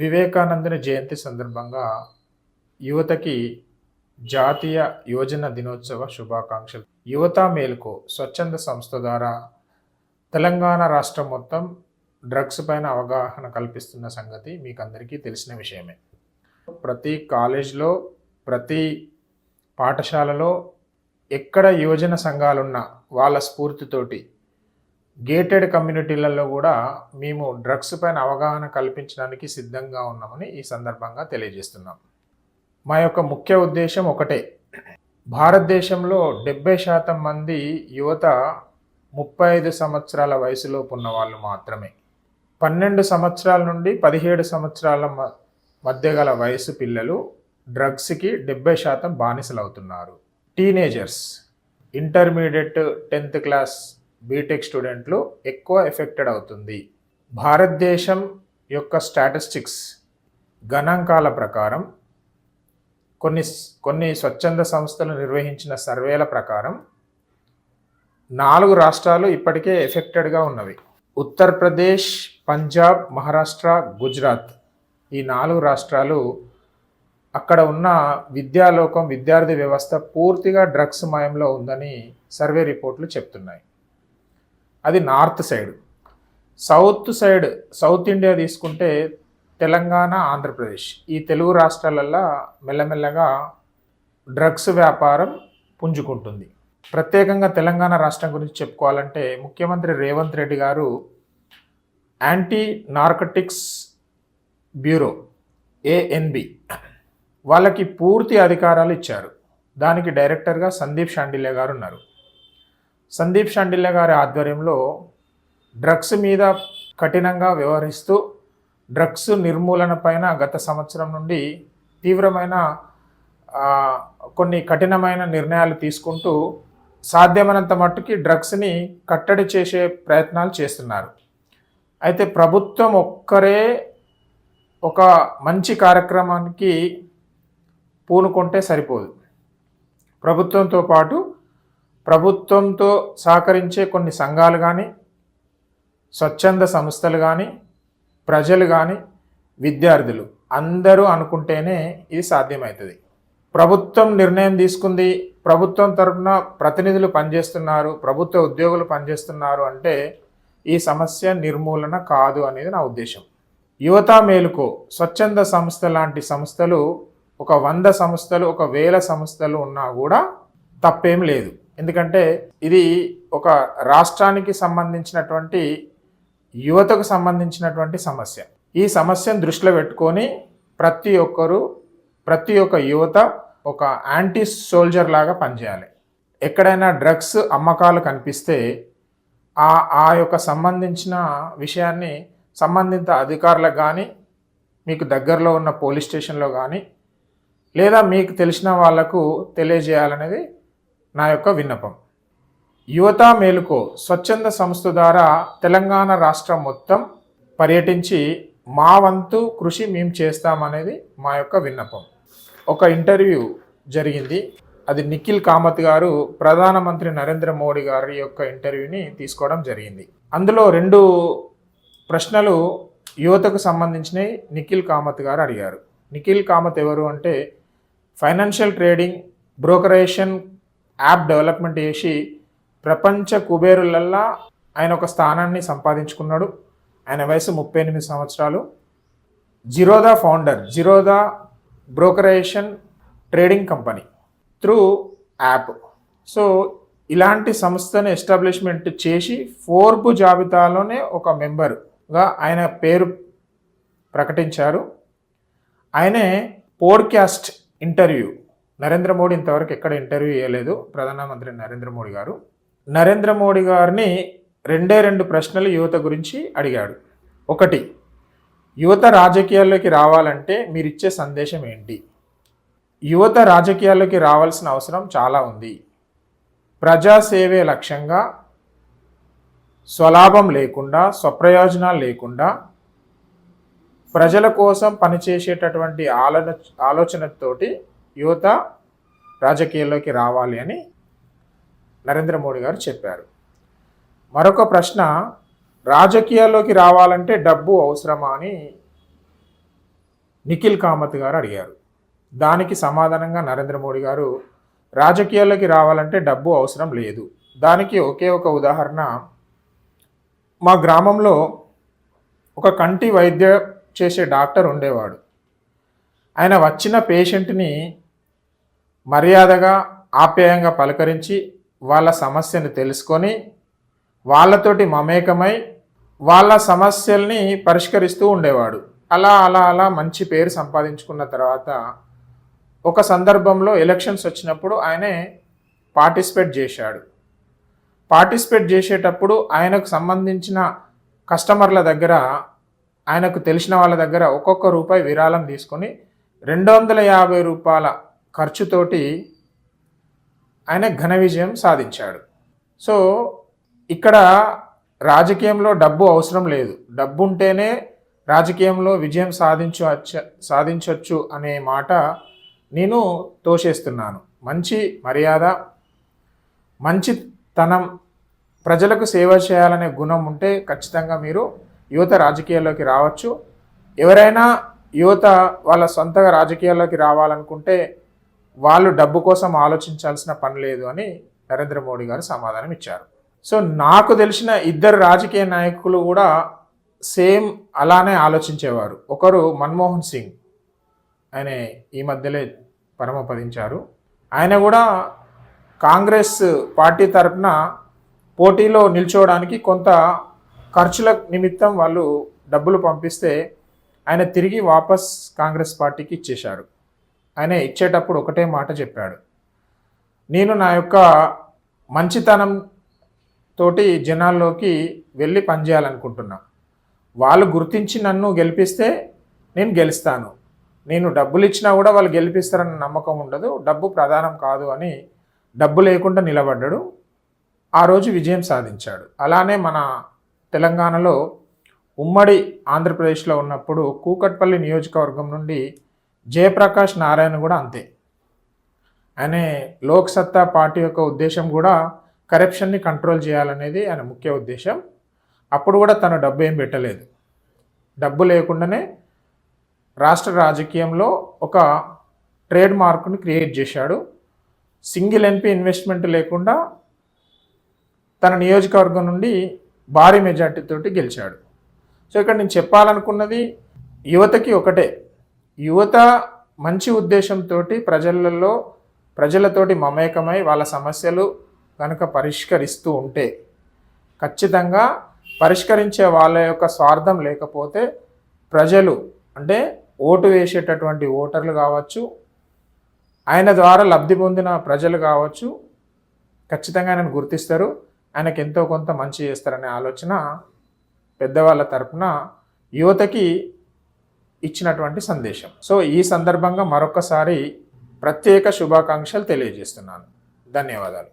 వివేకానందుని జయంతి సందర్భంగా యువతకి జాతీయ యువజన దినోత్సవ శుభాకాంక్షలు. యువత మేలుకో స్వచ్ఛంద సంస్థ ద్వారా తెలంగాణ రాష్ట్రం మొత్తం డ్రగ్స్ పైన అవగాహన కల్పిస్తున్న సంగతి మీకు అందరికీ తెలిసిన విషయమే. ప్రతి కాలేజ్లో ప్రతి పాఠశాలలో ఎక్కడ యువజన సంఘాలున్నా వాళ్ళ స్ఫూర్తితోటి గేటెడ్ కమ్యూనిటీలలో కూడా మేము డ్రగ్స్ పైన అవగాహన కల్పించడానికి సిద్ధంగా ఉన్నామని ఈ సందర్భంగా తెలియజేస్తున్నాం. మా యొక్క ముఖ్య ఉద్దేశం ఒకటే. భారతదేశంలో డెబ్బై శాతం మంది యువత ముప్పై ఐదు సంవత్సరాల వయసులోపు ఉన్న వాళ్ళు మాత్రమే. పన్నెండు సంవత్సరాల నుండి పదిహేడు సంవత్సరాల మ- మధ్య గల వయసు పిల్లలు డ్రగ్స్కి డెబ్బై శాతం బానిసలవుతున్నారు. Teenagers intermediate tenth class BTech స్టూడెంట్లు ఎక్కువ ఎఫెక్టెడ్ అవుతుంది. భారతదేశం యొక్క స్టాటిస్టిక్స్ గణాంకాల ప్రకారం కొన్ని కొన్ని స్వచ్ఛంద సంస్థలు నిర్వహించిన సర్వేల ప్రకారం నాలుగు రాష్ట్రాలు ఇప్పటికే ఎఫెక్టెడ్గా ఉన్నవి. ఉత్తరప్రదేశ్ పంజాబ్ మహారాష్ట్ర గుజరాత్ ఈ నాలుగు రాష్ట్రాలు అక్కడ ఉన్న విద్యాలోకం విద్యార్థి వ్యవస్థ పూర్తిగా డ్రగ్స్ మయంలో ఉందని సర్వే రిపోర్ట్లు చెప్తున్నాయి. అది north side. South side south India తీసుకుంటే తెలంగాణ ఆంధ్రప్రదేశ్. ఈ తెలుగు రాష్ట్రాలల్లో మెల్లమెల్లగా డ్రగ్స్ వ్యాపారం పుంజుకుంటుంది. ప్రత్యేకంగా తెలంగాణ రాష్ట్రం గురించి చెప్పుకోవాలంటే ముఖ్యమంత్రి రేవంత్ రెడ్డి గారు యాంటీ నార్కటిక్స్ బ్యూరో ఏఎన్బి వాళ్ళకి పూర్తి అధికారాలు ఇచ్చారు. దానికి డైరెక్టర్గా సందీప్ షాండిల్య గారు ఉన్నారు. సందీప్ షాండిల్య గారి ఆధ్వర్యంలో డ్రగ్స్ మీద కఠినంగా వ్యవహరిస్తూ డ్రగ్స్ నిర్మూలన పైన గత సంవత్సరం నుండి తీవ్రమైన కొన్ని కఠినమైన నిర్ణయాలు తీసుకుంటూ సాధ్యమైనంత మట్టుకి డ్రగ్స్ని కట్టడి చేసే ప్రయత్నాలు చేస్తున్నారు. అయితే ప్రభుత్వం ఒక్కరే ఒక మంచి కార్యక్రమానికి పూనుకుంటే సరిపోదు. ప్రభుత్వంతో పాటు ప్రభుత్వంతో సహకరించే కొన్ని సంఘాలు కానీ స్వచ్ఛంద సంస్థలు కానీ ప్రజలు కానీ విద్యార్థులు అందరూ అనుకుంటేనే ఇది సాధ్యమవుతుంది ప్రభుత్వం నిర్ణయం తీసుకుంది ప్రభుత్వం తరఫున ప్రతినిధులు పనిచేస్తున్నారు ప్రభుత్వ ఉద్యోగులు పనిచేస్తున్నారు అంటే ఈ సమస్య నిర్మూలన కాదు అనేది నా ఉద్దేశం. యువత మేలుకో స్వచ్ఛంద సంస్థ లాంటి సంస్థలు ఒక వంద సంస్థలు ఒక వేల సంస్థలు ఉన్నా కూడా తప్పేం లేదు. ఎందుకంటే ఇది ఒక రాష్ట్రానికి సంబంధించినటువంటి యువతకు సంబంధించినటువంటి సమస్య. ఈ సమస్యను దృష్టిలో పెట్టుకొని ప్రతి ఒక్కరు ప్రతి ఒక్క యువత ఒక యాంటీ సోల్జర్ లాగా పనిచేయాలి. ఎక్కడైనా డ్రగ్స్ అమ్మకాలు కనిపిస్తే ఆ ఆ యొక్క సంబంధించిన విషయాన్ని సంబంధిత అధికారులకు కానీ మీకు దగ్గరలో ఉన్న పోలీస్ స్టేషన్లో కానీ లేదా మీకు తెలిసిన వాళ్ళకు తెలియజేయాలనేది నా యొక్క విన్నపం. యువత మేలుకో స్వచ్ఛంద సంస్థ ద్వారా తెలంగాణ రాష్ట్రం మొత్తం పర్యటించి మా వంతు కృషి మేము చేస్తామనేది మా యొక్క విన్నపం. ఒక ఇంటర్వ్యూ జరిగింది. అది నిఖిల్ కామత్ గారు ప్రధానమంత్రి నరేంద్ర మోడీ గారి యొక్క ఇంటర్వ్యూని తీసుకోవడం జరిగింది. అందులో రెండు ప్రశ్నలు యువతకు సంబంధించినవి నిఖిల్ కామత్ గారు అడిగారు. నిఖిల్ కామత్ ఎవరు అంటే financial trading brokerage app development చేసి ప్రపంచ కుబేరులల్లా ఆయన ఒక స్థానాన్ని సంపాదించుకున్నాడు. ఆయన వయసు ముప్పై ఎనిమిది సంవత్సరాలు. Zerodha founder Zerodha brokerage trading company through app so ఇలాంటి సంస్థను ఎస్టాబ్లిష్మెంట్ చేసి ఫోర్బ్ జాబితాలోనే ఒక మెంబరుగా ఆయన పేరు ప్రకటించారు. ఆయనే పోడ్కాస్ట్ ఇంటర్వ్యూ నరేంద్ర మోడీ ఇంతవరకు ఎక్కడ ఇంటర్వ్యూ చేయలేదు ప్రధానమంత్రి నరేంద్ర మోడీ గారు. నరేంద్ర మోడీ గారిని రెండే రెండు ప్రశ్నలు యువత గురించి అడిగాడు. ఒకటి యువత రాజకీయాల్లోకి రావాలంటే మీరిచ్చే సందేశం ఏంటి? యువత రాజకీయాల్లోకి రావాల్సిన అవసరం చాలా ఉంది. ప్రజాసేవే లక్ష్యంగా స్వలాభం లేకుండా స్వప్రయోజనాలు లేకుండా ప్రజల కోసం పనిచేసేటటువంటి ఆలోచన ఆలోచనతోటి యువత రాజకీయాల్లోకి రావాలి అని నరేంద్ర మోడీ గారు చెప్పారు. మరొక ప్రశ్న రాజకీయాల్లోకి రావాలంటే డబ్బు అవసరమా అని నిఖిల్ కామత్ గారు అడిగారు. దానికి సమాధానంగా నరేంద్ర మోడీ గారు రాజకీయాల్లోకి రావాలంటే డబ్బు అవసరం లేదు. దానికి ఒకే ఒక ఉదాహరణ మా గ్రామంలో ఒక కంటి వైద్య చేసే డాక్టర్ ఉండేవాడు. ఆయన వచ్చిన పేషెంట్ని మర్యాదగా ఆప్యాయంగా పలకరించి వాళ్ళ సమస్యను తెలుసుకొని వాళ్ళతోటి మమేకమై వాళ్ళ సమస్యల్ని పరిష్కరిస్తూ ఉండేవాడు. అలా అలా అలా మంచి పేరు సంపాదించుకున్న తర్వాత ఒక సందర్భంలో ఎలక్షన్స్ వచ్చినప్పుడు ఆయనే పార్టిసిపేట్ చేశాడు. పార్టిసిపేట్ చేసేటప్పుడు ఆయనకు సంబంధించిన కస్టమర్ల దగ్గర ఆయనకు తెలిసిన వాళ్ళ దగ్గర ఒక్కొక్క రూపాయి విరాళం తీసుకొని రెండు వందల యాభై రూపాయల ఖర్చుతోటి ఆయన ఘన విజయం సాధించాడు. సో ఇక్కడ రాజకీయంలో డబ్బు అవసరం లేదు. డబ్బు ఉంటేనే రాజకీయంలో విజయం సాధించు సాధించవచ్చు అనే మాట నేను తోసేస్తున్నాను. మంచి మర్యాద మంచితనం ప్రజలకు సేవ చేయాలనే గుణం ఉంటే ఖచ్చితంగా మీరు యువత రాజకీయాల్లోకి రావచ్చు. ఎవరైనా యువత వాళ్ళ సొంతగా రాజకీయాల్లోకి రావాలనుకుంటే వాళ్ళు డబ్బు కోసం ఆలోచించాల్సిన పని లేదు అని నరేంద్ర మోడీ గారు సమాధానం ఇచ్చారు. సో నాకు తెలిసిన ఇద్దరు రాజకీయ నాయకులు కూడా సేమ్ అలానే ఆలోచించేవారు. ఒకరు మన్మోహన్ సింగ్ ఆయన ఈ మధ్యలో పరమపదించారు. ఆయన కూడా కాంగ్రెస్ పార్టీ తరఫున పోటీలో నిల్చోవడానికి కొంత ఖర్చుల నిమిత్తం వాళ్ళు డబ్బులు పంపిస్తే ఆయన తిరిగి వాపస్ కాంగ్రెస్ పార్టీకి ఇచ్చేశారు. ఆయన ఇచ్చేటప్పుడు ఒకటే మాట చెప్పాడు. నేను నా యొక్క మంచితనం తోటి జనాల్లోకి వెళ్ళి పనిచేయాలనుకుంటున్నా. వాళ్ళు గుర్తించి నన్ను గెలిపిస్తే నేను గెలుస్తాను. నేను డబ్బులు ఇచ్చినా కూడా వాళ్ళు గెలిపిస్తారన్న నమ్మకం ఉండదు. డబ్బు ప్రధానం కాదు అని డబ్బు లేకుండా నిలబడ్డాడు. ఆ రోజు విజయం సాధించాడు. అలానే మన తెలంగాణలో ఉమ్మడి ఆంధ్రప్రదేశ్లో ఉన్నప్పుడు కూకట్పల్లి నియోజకవర్గం నుండి జయప్రకాష్ నారాయణ కూడా అంతే. ఆయన లోక్ సత్తా పార్టీ యొక్క ఉద్దేశం కూడా కరప్షన్ని కంట్రోల్ చేయాలనేది ఆయన ముఖ్య ఉద్దేశం. అప్పుడు కూడా తను డబ్బు ఏం పెట్టలేదు. డబ్బు లేకుండానే రాష్ట్ర రాజకీయంలో ఒక ట్రేడ్ మార్క్ని క్రియేట్ చేశాడు. సింగిల్ ఎంపీ ఇన్వెస్ట్మెంట్ లేకుండా తన నియోజకవర్గం నుండి భారీ మెజార్టీతోటి గెలిచాడు. సో ఇక్కడ నేను చెప్పాలనుకున్నది యువతకి ఒకటే. యువత మంచి ఉద్దేశంతో ప్రజలలో ప్రజలతోటి మమేకమై వాళ్ళ సమస్యలు కనుక పరిష్కరిస్తూ ఉంటే ఖచ్చితంగా పరిష్కరించే వాళ్ళ యొక్క స్వార్థం లేకపోతే ప్రజలు అంటే ఓటు వేసేటటువంటి ఓటర్లు కావచ్చు ఆయన ద్వారా లబ్ధి పొందిన ప్రజలు కావచ్చు ఖచ్చితంగా ఆయనను గుర్తిస్తారు ఆయనకు ఎంతో కొంత మంచి చేస్తారనే ఆలోచన పెద్దవాళ్ళ తరపున యువతకి ఇచ్చినటువంటి సందేశం. సో ఈ సందర్భంగా మరొకసారి ప్రత్యేక శుభాకాంక్షలు తెలియజేస్తున్నాను. ధన్యవాదాలు.